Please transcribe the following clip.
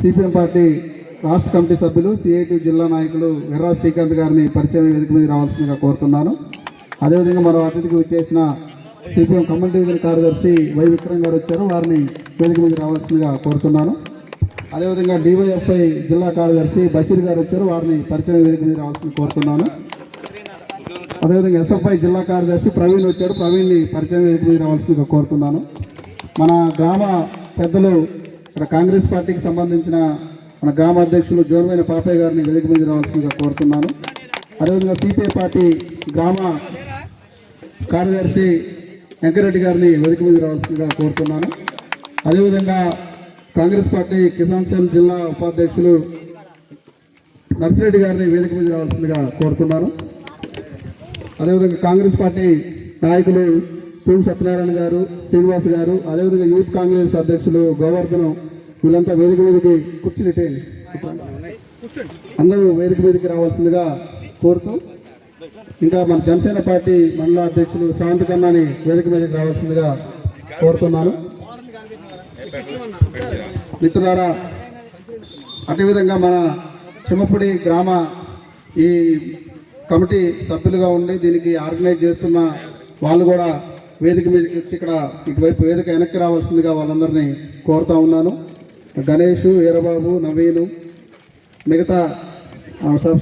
CPM party రాష్ట్ర committee సభ్యులు CIT జిల్లా నాయకులు వెర్రా శ్రీకాంత్ గారిని పరిచయం వేదిక మీద రావాల్సిందిగా కోరుతున్నాను. అదేవిధంగా మరో అతిథికి వచ్చేసిన సిపిఎం ఖమ్మం డివిజన్ కార్యదర్శి వై విక్రమ్ గారు వచ్చారు. వారిని వేదిక మీద రావాల్సిందిగా కోరుతున్నాను. అదేవిధంగా డివైఎఫ్ఐ జిల్లా కార్యదర్శి బషీర్ గారు వచ్చారు. వారిని పరిచయం వేదిక మీద రావాల్సింది కోరుతున్నాను. అదేవిధంగా ఎస్ఎఫ్ఐ జిల్లా కార్యదర్శి ప్రవీణ్ వచ్చాడు ప్రవీణ్ని పరిచయం వేదిక మీద రావాల్సిందిగా కోరుతున్నాను. మన గ్రామ పెద్దలు ఇక్కడ కాంగ్రెస్ పార్టీకి సంబంధించిన మన గ్రామ అధ్యక్షులు జోన్మైన పాపయ్య గారిని వేదిక మీద రావాల్సిందిగా కోరుతున్నాను. అదేవిధంగా సిపిఐ పార్టీ గ్రామ కార్యదర్శి వెంకరెడ్డి గారిని వేదిక మీద రావాల్సిందిగా కోరుతున్నాను. అదేవిధంగా కాంగ్రెస్ పార్టీ కిసాన్ సెల్ జిల్లా ఉపాధ్యక్షులు నర్సిరెడ్డి గారిని వేదిక మీద రావాల్సిందిగా కోరుతున్నాను. అదేవిధంగా కాంగ్రెస్ పార్టీ నాయకులు పివి సత్యనారాయణ గారు శ్రీనివాస్ గారు అదేవిధంగా యూత్ కాంగ్రెస్ అధ్యక్షులు గోవర్ధనం వీళ్ళంతా వేదిక మీదకి కుర్చీలు ఇట్టేయండి అందరూ వేదిక మీదకి రావాల్సిందిగా కోరుతూ ఇంకా మన జనసేన పార్టీ మండల అధ్యక్షులు శాంతి కన్నాని వేదిక మీదకి రావాల్సిందిగా కోరుతున్నాను. మిత్రులారా అదేవిధంగా మన చిమ్మపుడి గ్రామ ఈ కమిటీ సభ్యులుగా ఉండి దీనికి ఆర్గనైజ్ చేస్తున్న వాళ్ళు కూడా వేదిక మీదకి వచ్చి ఇక్కడ ఇటువైపు వేదిక వెనక్కి రావాల్సిందిగా వాళ్ళందరినీ కోరుతా ఉన్నాను. గణేష్ వీరబాబు నవీను మిగతా సబ్